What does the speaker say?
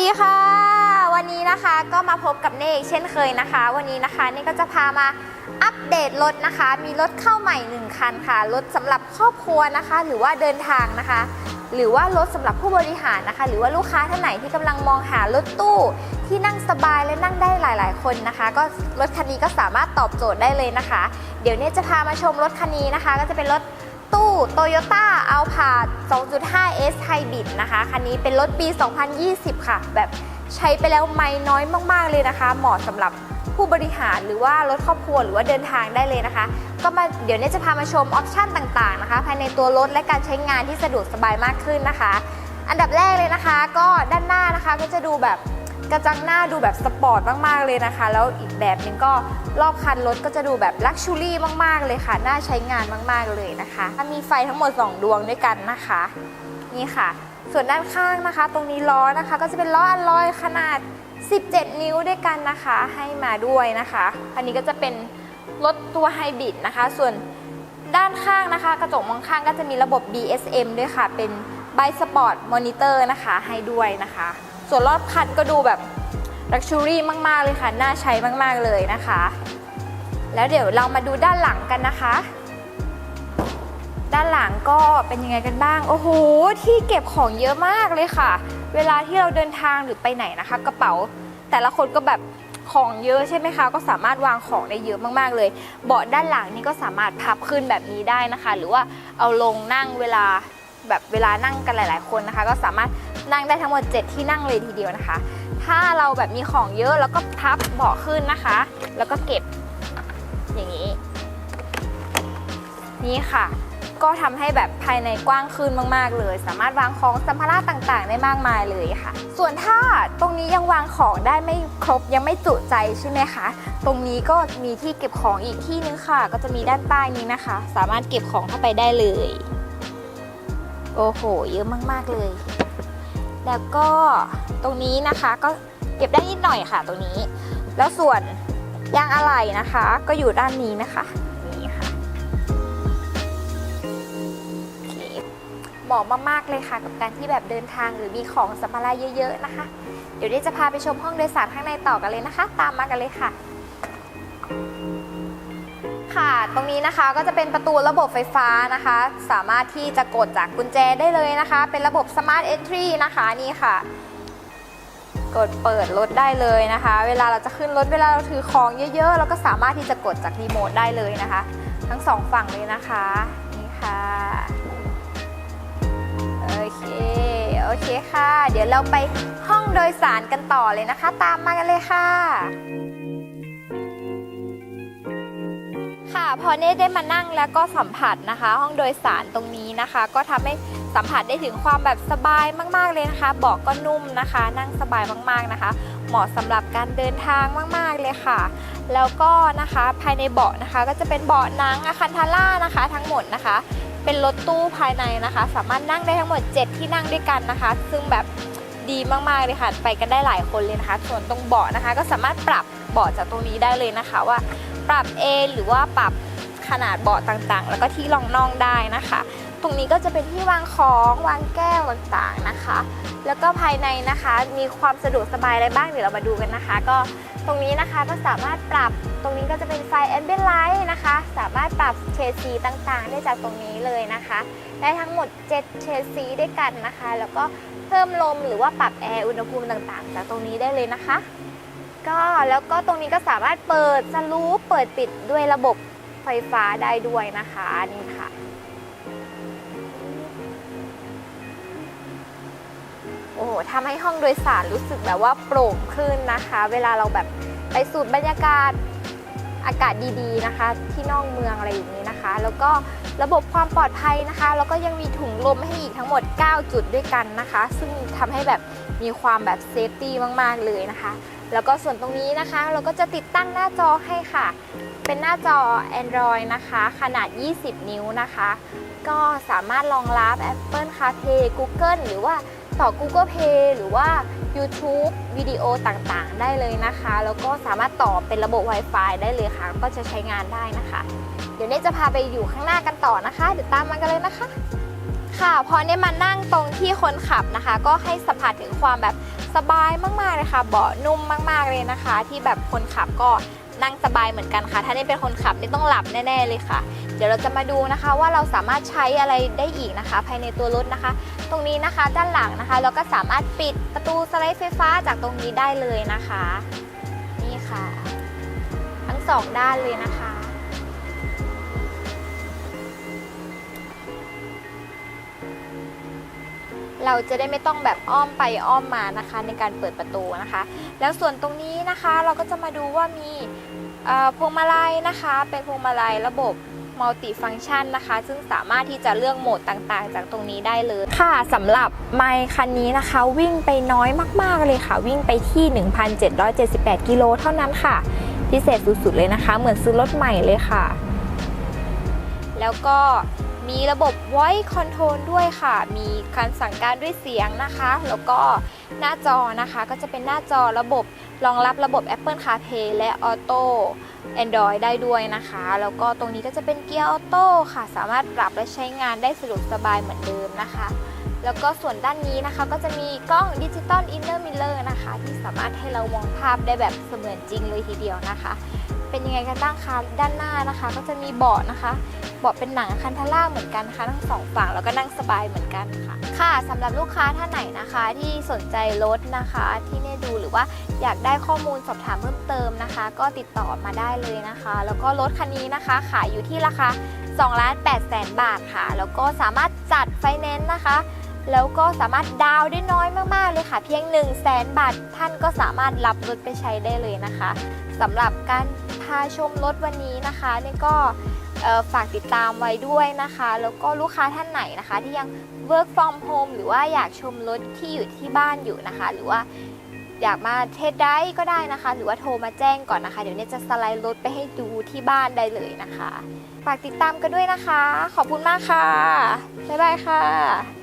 ดีค่ะ วันนี้นะคะก็มาพบกับเนอีกเช่นเคยนะคะ วันนี้นะคะเนก็จะพามาอัปเดตรถนะคะ มีรถเข้าใหม่หนึ่งคันค่ะรถสำหรับครอบครัวนะคะ หรือว่าเดินทางนะคะ หรือว่ารถสำหรับผู้บริหารนะคะ หรือว่าลูกค้าท่านไหนที่กำลังมองหารถตู้ ที่นั่งสบายและนั่งได้หลาย ๆ คนนะคะ ก็รถคันนี้ก็สามารถตอบโจทย์ได้เลยนะคะ เดี๋ยวเนจะพามาชมรถคันนี้นะคะ ก็จะเป็นรถ Toyota a l p a 2.5 S Hybrid นะคะ คันนี้เป็นรถปี 2020 ค่ะ แบบใช้ไปแล้วไม่น้อยมาก ๆ เลยนะคะ เหมาะสำหรับผู้บริหารหรือว่ารถครอบครัวหรือว่าเดินทางได้เลยนะคะ ก็มาเดี๋ยวเนี้จะพามาชมออปชันต่างๆนะคะ ภายในตัวรถและการใช้งานที่สะดวกสบายมากขึ้นนะคะ อันดับแรกเลยนะคะ ก็ด้านหน้านะคะก็จะดูแบบ กระจังหน้าดูแบบสปอร์ตมากๆเลยนะคะ แล้วอีกแบบหนึงก็รอบคันรถก็จะดูแบบลักชูรี่มากๆเลยค่ะ น่าใช้งานมากๆเลยนะคะมีไฟทั้งหมด 2 ดวงด้วยกันนะคะ นี่ค่ะ ส่วนด้านข้างนะคะ ตรงนี้ล้อนะคะ ก็จะเป็นล้ออัลลอยขนาด 17 นิ้วด้วยกันนะคะ ให้มาด้วยนะคะ อันนี้ก็จะเป็นรถตัวไฮบริดนะคะ ส่วนด้านข้างนะคะ กระจกมองข้างก็จะมีระบบ BSM ด้วยค่ะ เป็น b i Sport Monitor นะคะให้ด้วยนะคะ ส่วนรอบคันก็ดูแบบ Luxury มาก ๆ เลยค่ะ น่าใช้มาก ๆ เลยนะคะ แล้วเดี๋ยวเรามาดูด้านหลังกันนะคะ ด้านหลังก็เป็นยังไงกันบ้าง โอ้โห ที่เก็บของเยอะมากเลยค่ะ เวลาที่เราเดินทางหรือไปไหนนะคะ กระเป๋า แต่ละคนก็แบบของเยอะใช่ไหมคะ ก็สามารถวางของได้เยอะมากๆเลย เบาะด้านหลังนี่ก็สามารถพับขึ้นแบบนี้ได้นะคะ หรือว่าเอาลงนั่งเวลาแบบเวลานั่งกันหลาย ๆ คนนะคะ ก็สามารถ นั่งได้ทั้งหมด 7 ที่นั่งเลยทีเดียวนะคะ ถ้าเราแบบมีของเยอะแล้วก็พับเบาะขึ้นนะคะ แล้วก็เก็บอย่างนี้ นี่ค่ะ ก็ทำให้แบบภายในกว้างขึ้นมาก ๆ เลย สามารถวางของสัมภาระต่างๆ ได้มากมายเลยค่ะ ส่วนถ้าตรงนี้ยังวางของได้ไม่ครบยังไม่จุใจใช่ไหมคะ ตรงนี้ก็มีที่เก็บของอีกที่นึงค่ะ ก็จะมีด้านใต้นี้นะคะ สามารถเก็บของเข้าไปได้เลย โอ้โห เยอะมาก ๆ เลย แล้วก็ตรงนี้นะคะก็เก็บได้นิดหน่อยค่ะตรงนี้ แล้วส่วนยางอะไหล่นะคะ ก็อยู่ด้านนี้นะคะนี่ค่ะเหมาะมากๆเลยค่ะ กับการที่แบบเดินทางหรือมีของสัมภาระเยอะ ๆ นะคะ เดี๋ยวเดี๋ยวจะพาไปชมห้องโดยสารข้างในต่อกันเลยนะคะ ตามมากันเลยค่ะ ค่ะ ตรงนี้นะคะก็จะเป็นประตูระบบไฟฟ้านะคะ สามารถที่จะกดจากกุญแจได้เลยนะคะ เป็นระบบ Smart Entry นะคะนี่ค่ะ กดเปิดรถได้เลยนะคะ เวลาเราจะขึ้นรถเวลาเราถือของเยอะๆเราก็สามารถที่จะกดจากรีโมทได้เลยนะคะ ทั้งสองฝั่งเลยนะคะนี่ค่ะโอเคโอเคค่ะ เดี๋ยวเราไปห้องโดยสารกันต่อเลยนะคะ ตามมากันเลยค่ะ ค่ะพอเน่ได้มานั่งแล้วก็สัมผัสนะคะ ห้องโดยสารตรงนี้นะคะ ก็ทำให้สัมผัสได้ถึงความแบบสบายมาก ๆเลยนะคะเบาะก็นุ่มนะคะ นั่งสบายมากๆนะคะ เหมาะสำหรับการเดินทางมาก ๆเลยค่ะ แล้วก็นะคะภายในเบาะนะคะ ก็จะเป็นเบาะหนังอาคันทาร่านะคะ ทั้งหมดนะคะ เป็นรถตู้ภายในนะคะ สามารถนั่งได้ทั้งหมด 7 ที่นั่งด้วยกันนะคะ ซึ่งแบบดีมากๆเลยค่ะ ไปกันได้หลายคนเลยนะคะ ส่วนตรงเบาะนะคะ ก็สามารถปรับเบาะจากตรงนี้ได้เลยนะคะว่า ปรับเอนหรือว่าปรับขนาดเบาะต่างๆ แล้วก็ที่รองน่องได้นะคะ ตรงนี้ก็จะเป็นที่วางของวางแก้วต่างๆนะคะ แล้วก็ภายในนะคะมีความสะดวกสบายอะไรบ้างเดี๋ยวเรามาดูกันนะคะ ก็ตรงนี้นะคะก็สามารถปรับตรงนี้ก็จะเป็นไฟแอมเบียนไลท์นะคะ สามารถปรับเฉดสีต่างๆ ได้จากตรงนี้เลยนะคะ ได้ทั้งหมด 7 เฉดสีด้วยกันนะคะ แล้วก็เพิ่มลมหรือว่าปรับแอร์อุณหภูมิต่างๆ จากตรงนี้ได้เลยนะคะ ก็แล้วก็ตรงนี้ก็สามารถเปิดสลูปเปิดปิดด้วยระบบไฟฟ้าได้ด้วยนะคะนี่ค่ะ โอ้โหทำให้ห้องโดยสารรู้สึกแบบว่าโปร่งขึ้นนะคะ เวลาเราแบบไปสูดบรรยากาศอากาศดีๆนะคะ ที่นอกเมืองอะไรอย่างนี้นะคะ แล้วก็ระบบความปลอดภัยนะคะ แล้วก็ยังมีถุงลมให้อีกทั้งหมด 9 จุดด้วยกันนะคะ ซึ่งทำให้แบบมีความแบบเซฟตี้มาก ๆ เลยนะคะ แล้วก็ส่วนตรงนี้นะคะ เราก็จะติดตั้งหน้าจอให้ค่ะ เป็นหน้าจอ Android นะคะ ขนาด 20 นิ้วนะคะ ก็สามารถรองรับ Apple CarPlay Google หรือว่าต่อ Google Play หรือว่า YouTube วิดีโอต่างๆ ได้เลยนะคะ แล้วก็สามารถต่อเป็นระบบ Wi-Fi ได้เลยค่ะ ก็จะใช้งานได้นะคะ เดี๋ยวเน่จะพาไปอยู่ข้างหน้ากันต่อนะคะ เดี๋ยวตามมากันเลยนะคะ ค่ะ พอเนี่ยมานั่งตรงที่คนขับนะคะ ก็ให้สัมผัสถึงความแบบ สบายมากๆเลยค่ะเบาะนุ่มมากๆเลยนะคะ ที่แบบคนขับก็นั่งสบายเหมือนกันค่ะ ถ้านี่เป็นคนขับนี่ต้องหลับแน่ ๆ เลยค่ะ เดี๋ยวเราจะมาดูนะคะว่าเราสามารถใช้อะไรได้อีกนะคะ ภายในตัวรถนะคะ ตรงนี้นะคะด้านหลังนะคะ เราก็สามารถปิดประตูสไลด์ไฟฟ้าจากตรงนี้ได้เลยนะคะ นี่ค่ะ ทั้งสองด้านเลยนะคะ เราจะได้ไม่ต้องแบบอ้อมไปอ้อมมานะคะ ในการเปิดประตูนะคะ แล้วส่วนตรงนี้นะคะเราก็จะมาดูว่ามีพวงมาลัยนะคะ เป็นพวงมาลัยระบบมัลติฟังชันนะคะ ซึ่งสามารถที่จะเลือกโหมดต่างๆ จากตรงนี้ได้เลยค่ะสำหรับไมค์คันนี้นะคะ วิ่งไปน้อยมากๆเลยค่ะ วิ่งไปที่ 1,778 กิโลเท่านั้นค่ะ พิเศษสุดๆเลยนะคะ เหมือนซื้อรถใหม่เลยค่ะ แล้วก็ มีระบบ voice control ด้วยค่ะ มีการสั่งการด้วยเสียงนะคะ แล้วก็หน้าจอนะคะก็จะเป็นหน้าจอระบบรองรับระบบ Apple CarPlay และ Auto Android ได้ด้วยนะคะ แล้วก็ตรงนี้ก็จะเป็นเกียร์ออโต้ค่ะ สามารถปรับและใช้งานได้สะดวกสบายเหมือนเดิมนะคะ แล้วก็ส่วนด้านนี้นะคะก็จะมีกล้องดิจิตอลอินเนอร์มิเลอร์นะคะ ที่สามารถให้เรามองภาพได้แบบเสมือนจริงเลยทีเดียวนะคะ เป็นยังไงกันบ้างคะด้านหน้านะคะ ก็จะมีเบาะนะคะเบาะเป็นหนังคันทาร่าเหมือนกันนะคะทั้งสองฝั่งแล้วก็นั่งสบายเหมือนกันค่ะ ค่ะสำหรับลูกค้าท่านไหนนะคะ ที่สนใจรถนะคะที่เนี่ดูหรือว่าอยากได้ข้อมูลสอบถามเพิ่มเติมนะคะ ก็ติดต่อมาได้เลยนะคะ แล้วก็รถคันนี้นะคะขายอยู่ที่ราคา2ล้าน8แสนบาทค่ะ แล้วก็สามารถจัดไฟแนนซ์นะคะ แล้วก็สามารถดาวน์ได้น้อยมากๆเลยค่ะ เพียง 1 0 0 0 0แสนบาท ท่านก็สามารถรับรถไปใช้ได้เลยนะคะสำหรับการพาชมรถวันนี้นะคะนี่ก็ฝากติดตามไว้ด้วยนะคะ แล้วก็ลูกค้าท่านไหนนะคะ ที่ยัง work from home หรือว่าอยากชมรถที่อยู่ที่บ้านอยู่นะคะ หรือว่าอยากมาเทสได้ก็ได้นะคะ หรือว่าโทรมาแจ้งก่อนนะคะ เดี๋ยวเนี้จะสไลด์รถไปให้ดูที่บ้านได้เลยนะคะ ฝากติดตามกันด้วยนะคะ ขอบคุณมากค่ะ บ๊ายบายค่ะ